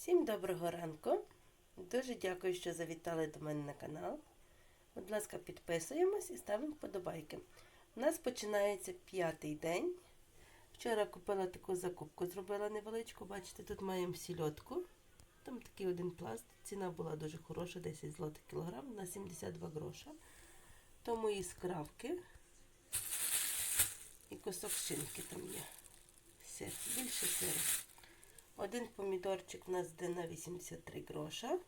Всім доброго ранку. Дуже дякую, що завітали до мене на канал. Будь ласка, підписуємось і ставимо вподобайки. У нас починається п'ятий день. Вчора купила таку закупку, зробила невеличку. Бачите, тут маємо сільотку. Там такий один пласт. Ціна була дуже хороша, 10 злотих кілограм на 72 гроша. То мої скравки і кусок шинки там є. Сир, більше сиру. Один помідорчик у нас йде на 83 гроша.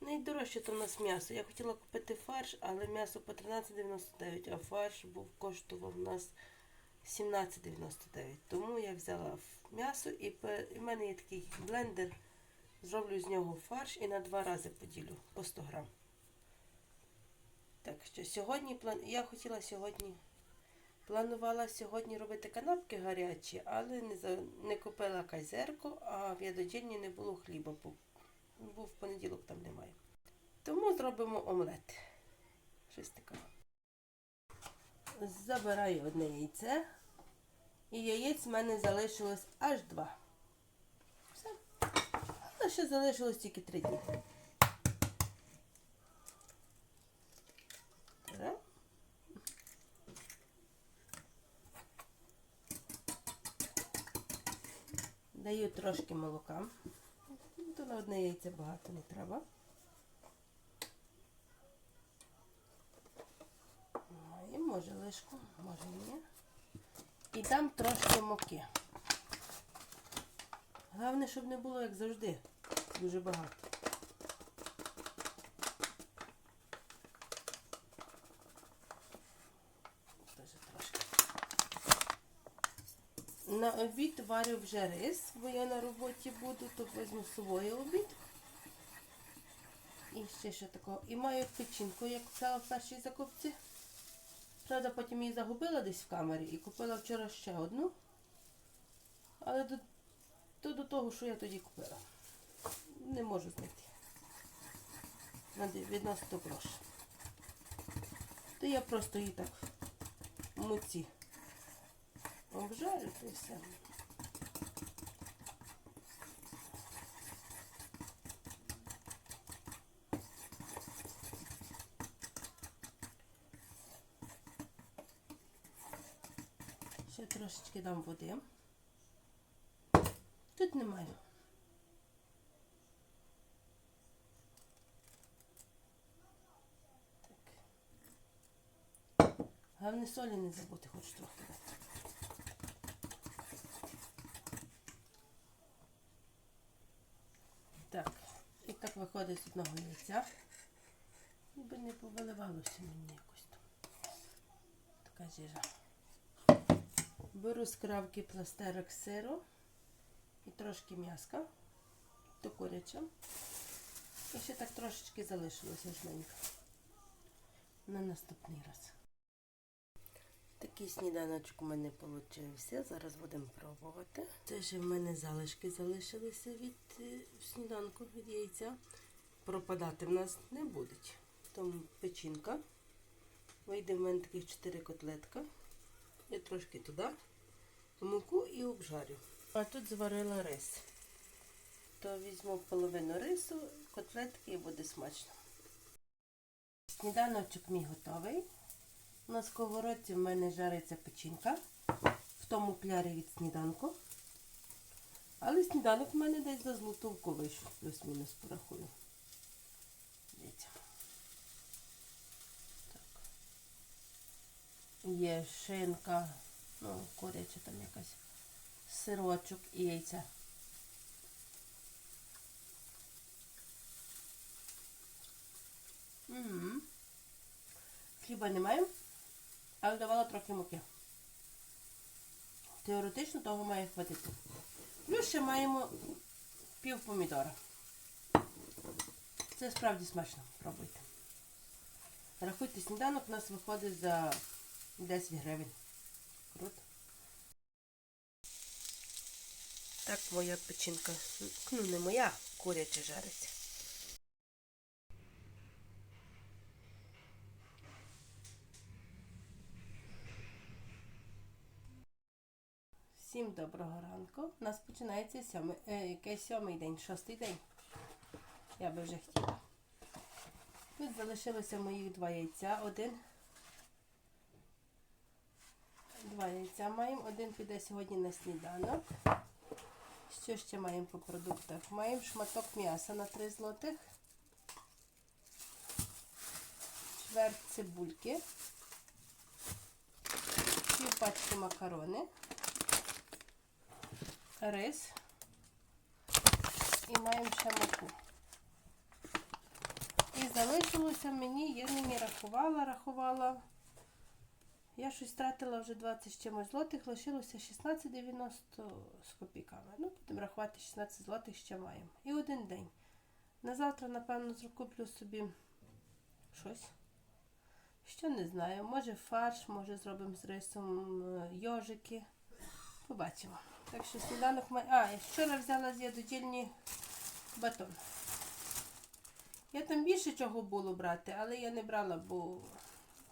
Найдорожче то у нас м'ясо. Я хотіла купити фарш, але м'ясо по 13,99, а фарш був коштував у нас 17,99. Тому я взяла м'ясо і в мене є такий блендер. Зроблю з нього фарш і на два рази поділю по 100 грам. Так що сьогодні план... я хотіла сьогодні. Планувала сьогодні робити канапки гарячі, але не, за... не купила кайзерку, а в ядодільні не було хліба, бо був понеділок там немає. Тому зробимо омлет. Щось таке. Забираю одне яйце. І яєць в мене залишилось аж два. Все. Але ще залишилось тільки три дні. Так. Даю трошки молока. То на одне яйце багато не треба. І може лишку, може ні. І дам трошки муки. Головне, щоб не було, як завжди, дуже багато. Теж трошки. На обід варю вже рис, бо я на роботі буду, то візьму з обід. І ще що такого. І маю печінку, як купила в першій закупці. Правда, потім її загубила десь в камері і купила вчора ще одну. Але до, то до того, що я тоді купила. Не можу знайти. Відносно до грошей. То я просто її так муці обжарю, то все. Ще трошечки дам води. Тут немає. Так. Головне солі не забути, хоч трохи дати. Так, і так виходить з одного яйця. Ніби не повиливалося мені якось там. Така жижа. Беру з кравки пластерок сиру і трошки м'яска, то куряча. І ще так трошечки залишилося жменька. На наступний раз. Такий сніданочок у мене вийшов. Зараз будемо пробувати. Це ще в мене залишки залишилися від е, сніданку, від яйця. Пропадати в нас не будуть. Тому печінка. Вийде в мене таких 4 котлетка. Я трошки туди муку і обжарю. А тут зварила рис. То візьму половину рису, котлетки і буде смачно. Сніданочок мій готовий. На сковородці в мене жариться печінка. В тому клярі від сніданку. Але сніданок в мене десь за злотовку вийшов, плюс-мінус порахую. Дивіться. Так. Є шинка, ну, куряча там якась, сирочок і яйця. Хліба немає, але давала трохи муки. Теоретично того має хватити. Плюс ще маємо пів помідора. Це справді смачно. Пробуйте. Рахуйте, сніданок у нас виходить за 10 гривень. Круто. Так моя печінка, ну не моя, куряча жариться. Всім доброго ранку. У нас починається сьомий, е, якийсь сьомий день, шостий день. Я би вже хотіла. Тут залишилося моїх два яйця. Один. Два яйця маємо. Один піде сьогодні на сніданок. Що ще маємо по продуктах? Маємо шматок м'яса на 3 злотих. Чверть цибульки. Пів пачки макарони. Рис. І маємо ще муку. І залишилося мені, я не рахувала, рахувала. Я щось втратила вже 20 з чимось злотих, лишилося 16,90 з копійками. Ну, будемо рахувати 16 злотих ще маємо. І один день. На завтра, напевно, закуплю собі щось. Що не знаю. Може фарш, може зробимо з рисом е, йожики. Побачимо. Так що сніданок має. А, я вчора взяла з ядодільні батон. Я там більше чого було брати, але я не брала, бо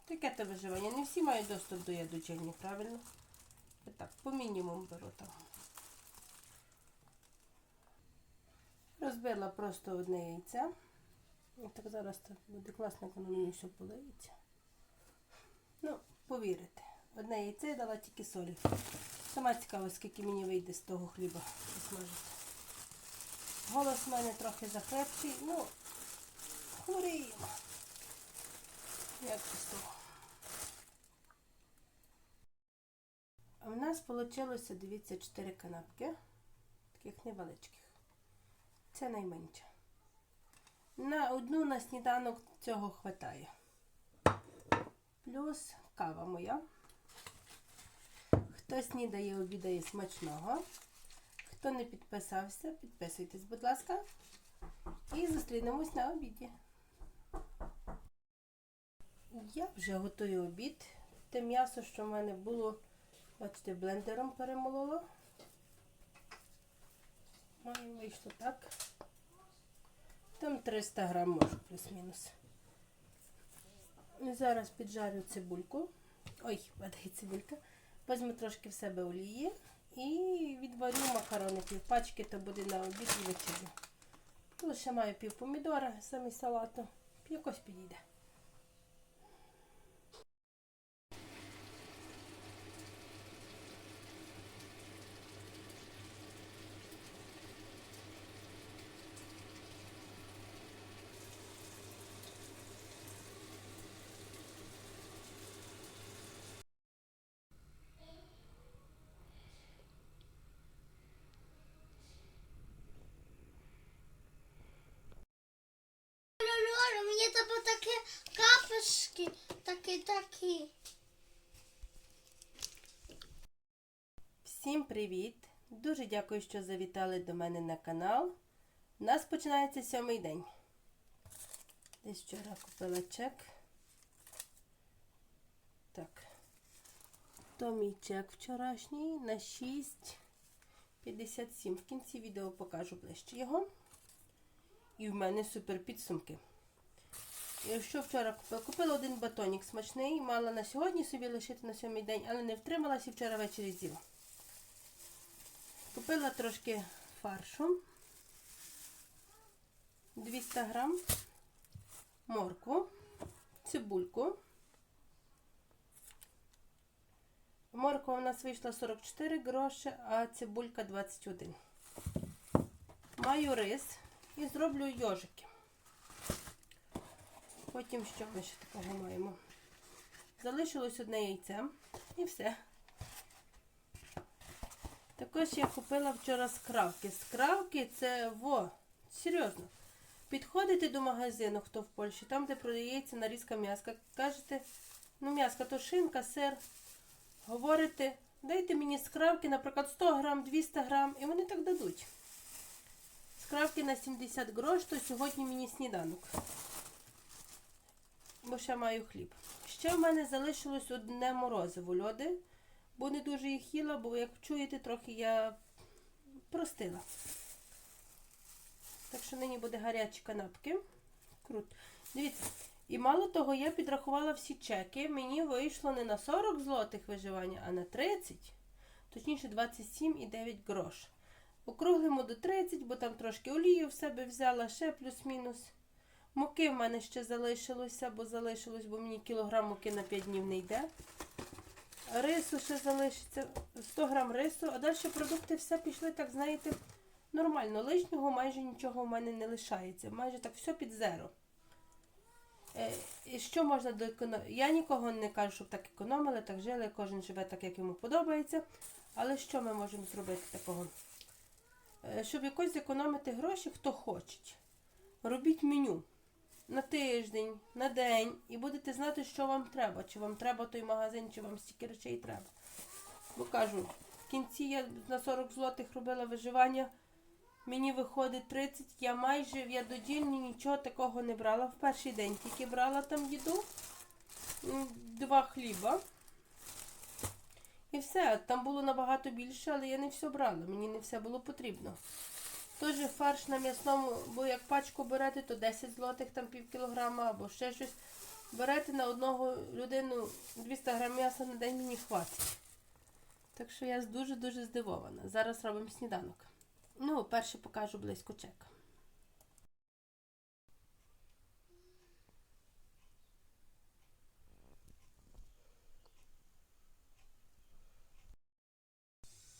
таке те виживання. Не всі мають доступ до ядочельні, правильно? Я так, по мінімуму беру там. Розбила просто одне яйце. І так зараз так буде класно, як воно мені все полиється. Ну, повірите. Одне яйце я дала тільки солі. Сама цікаво, скільки мені вийде з того хліба посмажити. Голос в мене трохи захрепший. Ну, хворіємо. Як того? А в нас вийшло, дивіться, 4 канапки. Таких невеличких. Це найменше. На одну на сніданок цього хватає. Плюс кава моя. Хто снідає, обідає смачного. Хто не підписався, підписуйтесь, будь ласка. І зустрінемось на обіді. Я вже готую обід. Те м'ясо, що в мене було, бачите, блендером перемолола. Маю вийшло так. Там 300 грам може, плюс-мінус. Зараз піджарю цибульку. Ой, падає цибулька. Візьму трошки в себе олії і відварю макарони півпачки, то буде на обід і вечерю. Лише маю пів помідора, самі салату. Якось підійде. Мені треба такі капушки, такі, такі. Всім привіт! Дуже дякую, що завітали до мене на канал. У нас починається сьомий день. Десь вчора купила чек. Так. То мій чек вчорашній на 6,57. В кінці відео покажу ближче його. І в мене супер підсумки. Що вчора купила? Купила один батонік смачний, мала на сьогодні собі лишити на сьомий день, але не втрималася і вчора ввечері з'їла. Купила трошки фаршу. 200 грам, моркву, цибульку. Морква у нас вийшла 44 гроші, а цибулька 21. Маю рис і зроблю йожики. Потім що ми ще такого маємо? Залишилось одне яйце і все. Також я купила вчора скравки. Скравки це во, серйозно. Підходите до магазину, хто в Польщі, там, де продається нарізка м'яска, кажете, ну м'яска, то шинка, сир. Говорите, дайте мені скравки, наприклад, 100 грам, 200 грам, і вони так дадуть. Скравки на 70 грош, то сьогодні мені сніданок. Бо ще маю хліб. Ще в мене залишилось одне морозиво льоди, бо не дуже їх їла, бо як чуєте, трохи я простила. Так що нині буде гарячі канапки. Круто. Дивіться, і мало того, я підрахувала всі чеки. Мені вийшло не на 40 злотих виживання, а на 30. точніше 27,9 грош. Округлимо до 30, бо там трошки олію в себе взяла, ще плюс-мінус. Муки в мене ще залишилося, бо залишилось, бо мені кілограм муки на 5 днів не йде. Рису ще залишиться 100 грам рису, а далі продукти все пішли, так знаєте, нормально. Лишнього майже нічого в мене не лишається. Майже так все під зеро. Е, і що можна доекономити? Я нікого не кажу, щоб так економили, так жили, кожен живе так, як йому подобається. Але що ми можемо зробити такого? Е, Щоб якось зекономити гроші, хто хоче. Робіть меню на тиждень, на день, і будете знати, що вам треба. Чи вам треба той магазин, чи вам стільки речей треба. Бо кажу, в кінці я на 40 злотих робила виживання. Мені виходить 30, я майже в ядодільні нічого такого не брала. В перший день тільки брала там їду, два хліба. І все, там було набагато більше, але я не все брала, мені не все було потрібно. Тож фарш на м'ясному, бо як пачку берете, то 10 злотих, там пів кілограма або ще щось. Берете на одного людину 200 грам м'яса на день мені хватить. Так що я дуже-дуже здивована. Зараз робимо сніданок. Ну, перше покажу близько чек.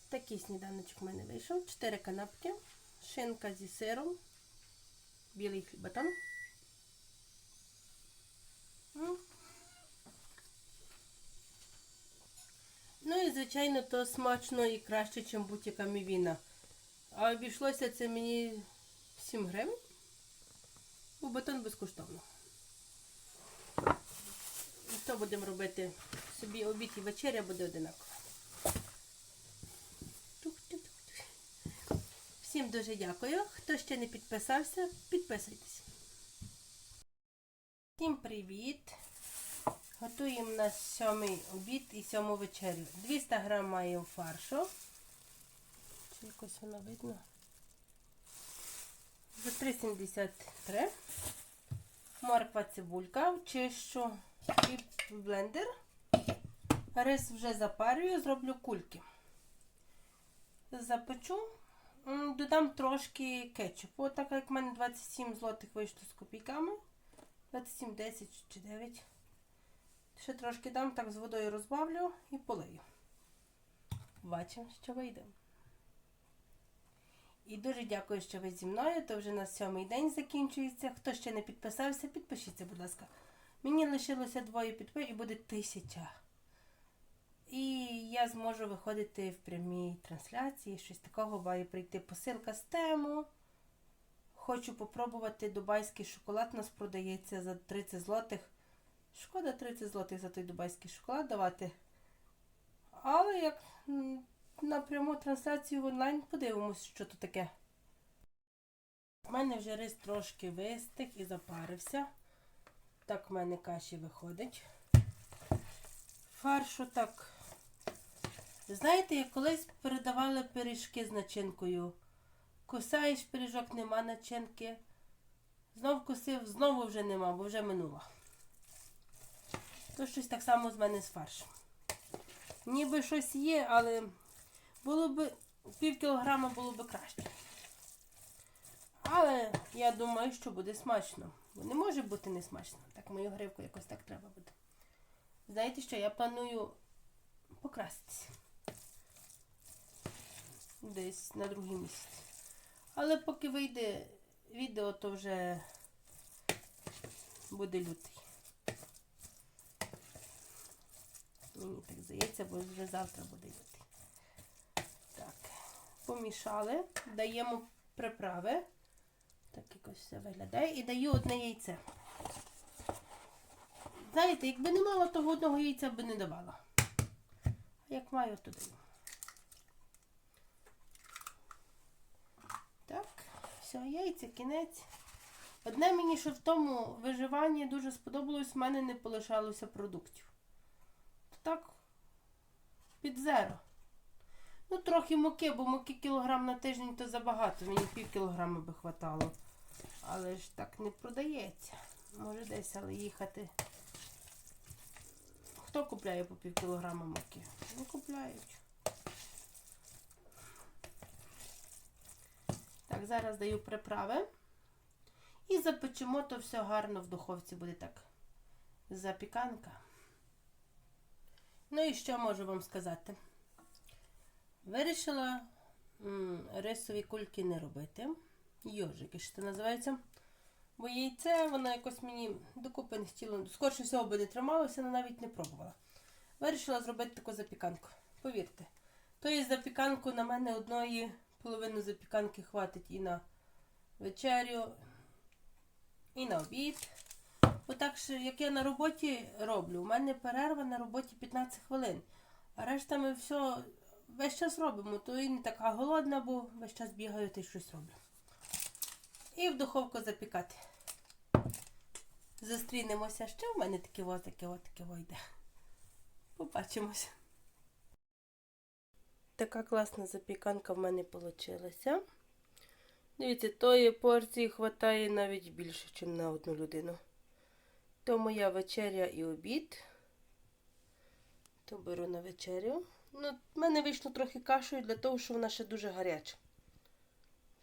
Такий сніданочок в мене вийшов. Чотири канапки, шинка зі сиром, білий хлібатон. Ну і, звичайно, то смачно і краще, ніж будь-яка мівіна. А обійшлося це мені 7 гривень. У батон безкоштовно. І то будемо робити собі обід і вечеря буде одинаково. Дуже дякую. Хто ще не підписався, підписуйтесь. Всім привіт! Готуємо на сьомий обід і сьому вечерю. 200 грам маємо фаршу. Чи якось воно видно? За 3,73. Морква цибулька. Чищу і блендер. Рис вже запарюю, зроблю кульки. Запечу, додам трошки кетчупу. Так як в мене 27 злотих вийшло з копійками. 27, 10 чи 9. Ще трошки дам, так з водою розбавлю і полию. Бачимо, що вийде. І дуже дякую, що ви зі мною. То вже на сьомий день закінчується. Хто ще не підписався, підпишіться, будь ласка. Мені лишилося двоє підписів і буде тисяча. І я зможу виходити в прямій трансляції. Щось такого має прийти посилка з тему. Хочу попробувати дубайський шоколад. У нас продається за 30 злотих. Шкода 30 злотих за той дубайський шоколад давати. Але як на пряму трансляцію в онлайн подивимось, що то таке. У мене вже рис трошки вистиг і запарився. Так в мене каші виходить. Фаршу так. Знаєте, як колись передавали пиріжки з начинкою. Кусаєш пиріжок, нема начинки. Знов кусив, знову вже нема, бо вже минуло. То щось так само з мене з фаршем. Ніби щось є, але було б пів кілограма було б краще. Але я думаю, що буде смачно. Бо не може бути не смачно. Так мою гривку якось так треба буде. Знаєте що, я планую покраситися. Десь на другий місяць. Але поки вийде відео, то вже буде лютий. Мені так здається, бо вже завтра буде лютий. Так, помішали, даємо приправи. Так якось все виглядає. І даю одне яйце. Знаєте, якби не мала того одного яйця, би не давала. А як маю, то даю. Так, все, яйця, кінець. Одне мені, що в тому виживанні дуже сподобалось, в мене не полишалося продуктів. Так, під зеро. Ну, трохи муки, бо муки кілограм на тиждень то забагато. Мені пів кілограма би хватало. Але ж так не продається. Може десь, але їхати. Хто купляє по пів кілограма муки? Не купляють. Так, зараз даю приправи. І запечемо то все гарно в духовці буде так. Запіканка. Ну і що можу вам сказати? Вирішила м, рисові кульки не робити. Йожики, що це називається. Бо яйце, воно якось мені докупи не хотіло. Скорше всього би не трималося, але навіть не пробувала. Вирішила зробити таку запіканку. Повірте. Тої запіканку на мене одної половини запіканки хватить і на вечерю, і на обід. Отак, що, як я на роботі роблю, у мене перерва на роботі 15 хвилин. А решта ми все весь час робимо, то і не така голодна, бо весь час бігаю та щось роблю. І в духовку запікати. Зустрінемося. Ще в мене таке ось таке ось таке вийде. Побачимося. Така класна запіканка в мене вийшла. Дивіться, тої порції вистачає навіть більше, ніж на одну людину. То моя вечеря і обід. То беру на вечерю. Ну, в мене вийшло трохи кашею для того, що вона ще дуже гаряча.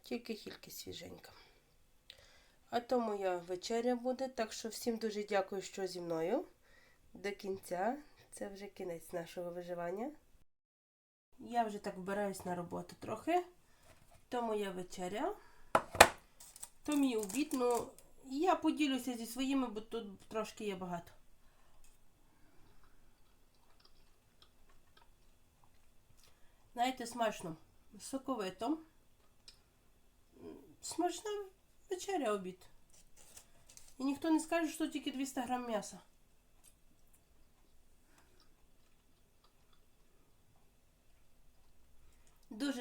Тільки-тільки свіженька. А то моя вечеря буде. Так що всім дуже дякую, що зі мною. До кінця. Це вже кінець нашого виживання. Я вже так вбираюсь на роботу трохи. То моя вечеря. То мій обід. Ну, я поділюся зі своїми, бо тут трошки є багато. Знаєте, смачно. Соковито. Смачна вечеря обід. І ніхто не скаже, що тільки 200 грам м'яса.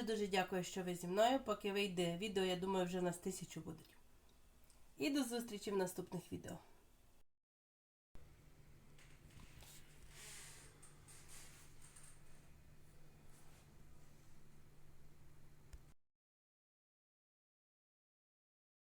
Дуже-дуже дякую, що ви зі мною. Поки вийде відео, я думаю, вже в нас тисячу будуть. І до зустрічі в наступних відео.